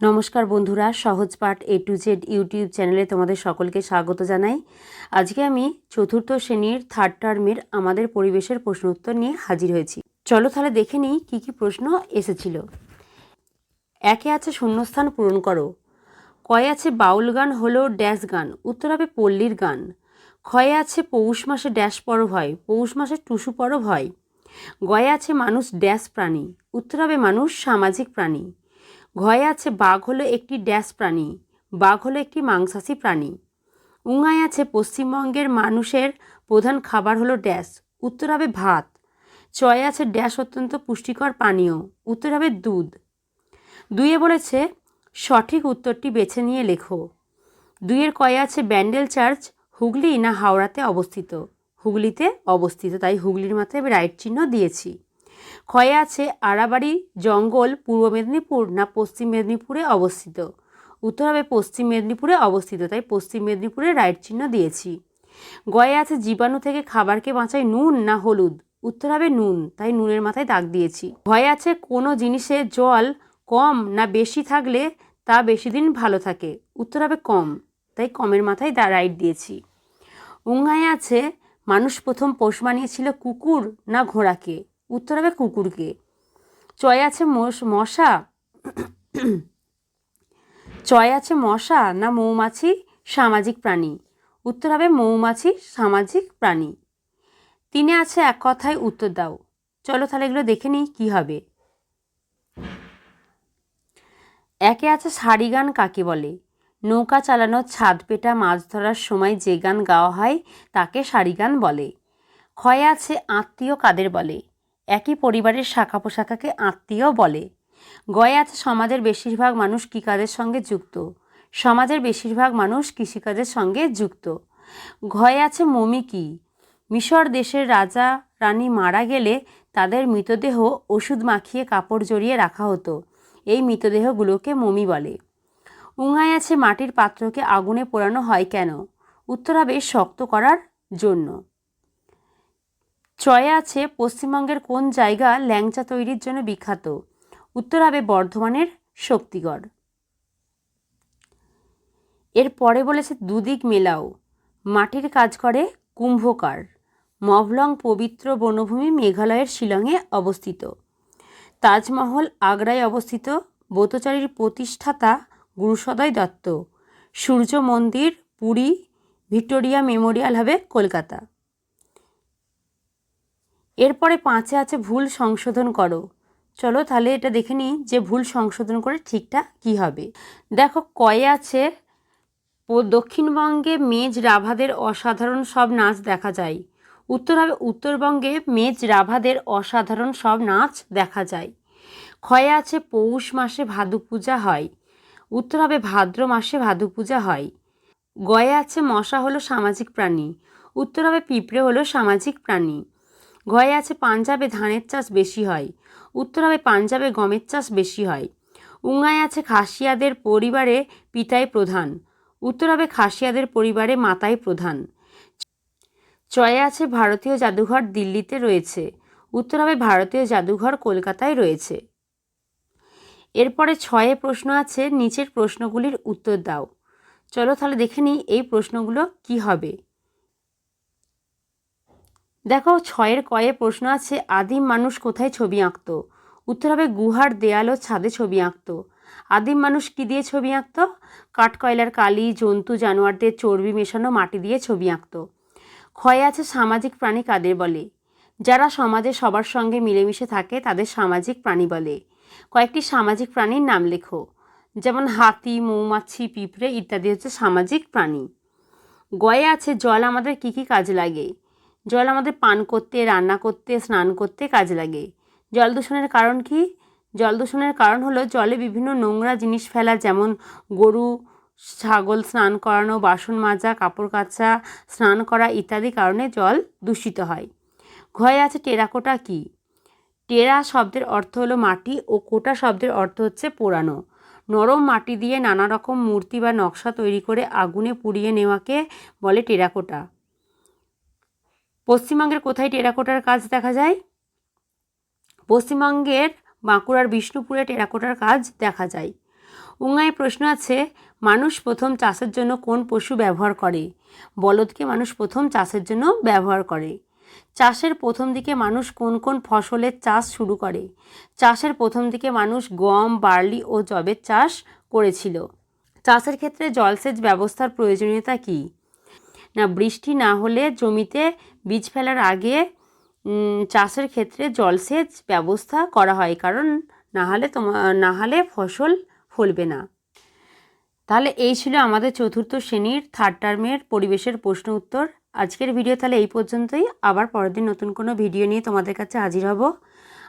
নমস্কার বন্ধুরা, সহজ পাঠ এ টু জেড ইউটিউব চ্যানেলে তোমাদের সকলকে স্বাগত জানাই। আজকে আমি চতুর্থ শ্রেণির থার্ড টার্মের আমাদের পরিবেশের প্রশ্ন উত্তর নিয়ে হাজির হয়েছি। চলো তাহলে দেখে নিই কী কী প্রশ্ন এসেছিল। একে আছে শূন্যস্থান পূরণ করো। কয়ে আছে বাউল গান হলো ড্যাশ গান, উত্তর হবে পল্লীর গান। ক্ষয়ে আছে পৌষ মাসে ড্যাশ পরব হয়, পৌষ মাসে টুসু পরব হয়। গয়ে আছে মানুষ ড্যাশ প্রাণী, উত্তর হবে মানুষ সামাজিক প্রাণী। ঘয়ে আছে বাঘ হলো একটি ড্যাশ প্রাণী, বাঘ হলো একটি মাংসাশী প্রাণী। উঙায় আছে পশ্চিমবঙ্গের মানুষের প্রধান খাবার হলো ড্যাশ, উত্তর হবে ভাত। চয়ে আছে ড্যাশ অত্যন্ত পুষ্টিকর পানীয়, উত্তর হবে দুধ। দুইয়ে বলেছে, সঠিক উত্তরটি বেছে নিয়ে লেখো। দুইয়ের কয়ে আছে ব্যান্ডেল চার্চ, হুগলি না হাওড়াতে অবস্থিত। হুগলিতে অবস্থিত, তাই হুগলির মাথায় আমি রাইট চিহ্ন দিয়েছি। ক্ষয়ে আছে আড়াবাড়ি জঙ্গল পূর্ব মেদিনীপুর না পশ্চিম মেদিনীপুরে অবস্থিত। উত্তর হবে পশ্চিম মেদিনীপুরে অবস্থিত, তাই পশ্চিম মেদিনীপুরে রাইট চিহ্ন দিয়েছি। গয়ে আছে জীবাণু থেকে খাবারকে বাঁচায় নুন না হলুদ? উত্তর হবে নুন, তাই নুনের মাথায় দাগ দিয়েছি। ভয়ে আছে কোনো জিনিসে জল কম না বেশি থাকলে তা বেশি দিন ভালো থাকে? উত্তর হবে কম, তাই কমের মাথায় দা রাইট দিয়েছি। উঙ্গায় আছে মানুষ প্রথম পোষ বানিয়েছিল কুকুর না ঘোড়াকে? উত্তর হবে কুকুরকে। চয় আছে মশ- মশা? চয় আছে মশা না মৌমাছি? সামাজিক প্রাণী। উত্তর হবে মৌমাছি, সামাজিক প্রাণী। তিনে আছে এক কথায় উত্তর দাও। চলো তাহলে এগুলো দেখে নিই কী হবে। একে আছে সারি গান কাকে বলে? নৌকা চালানোর ছাদ পেটা মাছ ধরার সময় যে গান গাওয়া হয় তাকে সারি গান বলে। ক্ষয়ে আছে আত্মীয় কাদের বলে? একই পরিবারের শাখা পোশাখাকে আত্মীয় বলে। গয়ে আছে সমাজের বেশিরভাগ মানুষ কী কাজের সঙ্গে যুক্ত? সমাজের বেশিরভাগ মানুষ কৃষিকাজের সঙ্গে যুক্ত। ঘয়ে আছে মমি কি? মিশর দেশের রাজা রানী মারা গেলে তাদের মৃতদেহ ওষুধ মাখিয়ে কাপড় জড়িয়ে রাখা হতো। এই মৃতদেহগুলোকে মমি বলে। উঙায় আছে মাটির পাত্রকে আগুনে পোড়ানো হয় কেন? উত্তর হবে শক্ত করার জন্য। চয়ে আছে পশ্চিমবঙ্গের কোন জায়গা ল্যাংচা তৈরির জন্য বিখ্যাত? উত্তর হবে বর্ধমানের শক্তিগড়। এর পরে বলেছে দুদিক মেলাও। মাটির কাজ করে কুম্ভকার মভলং পবিত্র বনভূমি মেঘালয়ের শিলংয়ে অবস্থিত। তাজমহল আগ্রায় অবস্থিত, ব্রতচারীর প্রতিষ্ঠাতা গুরুসদয় দত্ত। সূর্য মন্দির, পুরী, ভিক্টোরিয়া মেমোরিয়াল হবে কলকাতা। এরপরে পাঁচে আছে ভুল সংশোধন করো। চলো তাহলে এটা দেখে নিই যে ভুল সংশোধন করে ঠিকটা কি হবে। দেখো, কয়ে আছে দক্ষিণবঙ্গে মেজ রাভাদের অসাধারণ সব নাচ দেখা যায়। উত্তর হবে, উত্তরবঙ্গে মেজ রাভাদের অসাধারণ সব নাচ দেখা যায়। ক্ষয়ে আছে, পৌষ মাসে ভাদু পূজা হয়। উত্তর হবে, ভাদ্র মাসে ভাদু পূজা হয়। গয়ে আছে, মশা হলো সামাজিক প্রাণী। উত্তর হবে, পিঁপড়ে হলো সামাজিক প্রাণী। ঘয়ে আছে পাঞ্জাবে ধানের চাষ বেশি হয়। উত্তর হবে পাঞ্জাবে গমের চাষ বেশি হয়। উঙ্গায় আছে খাসিয়াদের পরিবারে পিতাই প্রধান। উত্তর হবে খাসিয়াদের পরিবারে মাতাই প্রধান। চয়ে আছে ভারতীয় জাদুঘর দিল্লিতে রয়েছে। উত্তর হবে ভারতীয় জাদুঘর কলকাতায় রয়েছে। এরপরে ছয়ে প্রশ্ন আছে, নিচের প্রশ্নগুলির উত্তর দাও। চলো তাহলে দেখে নিই এই প্রশ্নগুলো কি হবে। দেখো, ছয়ের কয়ে প্রশ্ন আছে, আদিম মানুষ কোথায় ছবি আঁকতো? উত্তর হবে, গুহার দেয়াল ও ছাদে ছবি আঁকতো। আদিম মানুষ কী দিয়ে ছবি আঁকতো? কাঠকয়লার কালি, জন্তু, জানোয়ারদের চর্বি মেশানো মাটি দিয়ে ছবি আঁকত। ক্ষয়ে আছে, সামাজিক প্রাণী কাদের বলে? যারা সমাজে সবার সঙ্গে মিলেমিশে থাকে, তাদের সামাজিক প্রাণী বলে। কয়েকটি সামাজিক প্রাণীর নাম লেখো। যেমন, হাতি, মৌমাছি, পিঁপড়ে ইত্যাদি হচ্ছে সামাজিক প্রাণী। গয়ে আছে, জল আমাদের কী কী কাজে লাগে? জল আমাদের পান করতে, রান্না করতে, স্নান করতে কাজে লাগে। জল দূষণের কারণ কি? জল দূষণের কারণ হলো জলে বিভিন্ন নোংরা জিনিস ফেলা, যেমন গরু, ছাগল স্নান করানো, বাসন মাজা, কাপড় কাচা, স্নান করা ইত্যাদি কারণে জল দূষিত হয়। ঘয়ে আছে টেরাকোটা কি? টেরা শব্দের অর্থ হলো মাটি ও কোটা শব্দের অর্থ হচ্ছে পোড়ানো। নরম মাটি দিয়ে নানা রকম মূর্তি বা নকশা তৈরি করে আগুনে পুড়িয়ে নেওয়াকে বলে টেরাকোটা পশ্চিমবঙ্গের কোথায় টেরাকোটার কাজ দেখা যায়? পশ্চিমবঙ্গের বাঁকুড়ার বিষ্ণুপুরে টেরাকোটার কাজ দেখা যায়। উঙ্গায় প্রশ্ন আছে, মানুষ প্রথম চাষের জন্য কোন পশু ব্যবহার করে? বলদকে মানুষ প্রথম চাষের জন্য ব্যবহার করে। চাষের প্রথম দিকে মানুষ কোন কোন ফসলের চাষ শুরু করে? চাষের প্রথম দিকে মানুষ গম, বার্লি ও যবের চাষ করেছিল। চাষের ক্ষেত্রে জলসেচ ব্যবস্থার প্রয়োজনীয়তা কী? না, বৃষ্টি না হলে জমিতে বীজ ফেলার আগে চাষের ক্ষেত্রে জলসেচ ব্যবস্থা করা হয়, কারণ না হলে তোমা, না হলে ফসল ফলবে না। তাহলে এই ছিল আমাদের চতুর্থ শ্রেণির থার্ড টার্মের পরিবেশের প্রশ্ন উত্তর। আজকের ভিডিও তাহলে এই পর্যন্তই। আবার পরের দিন নতুন কোনো ভিডিও নিয়ে তোমাদের কাছে হাজির হব।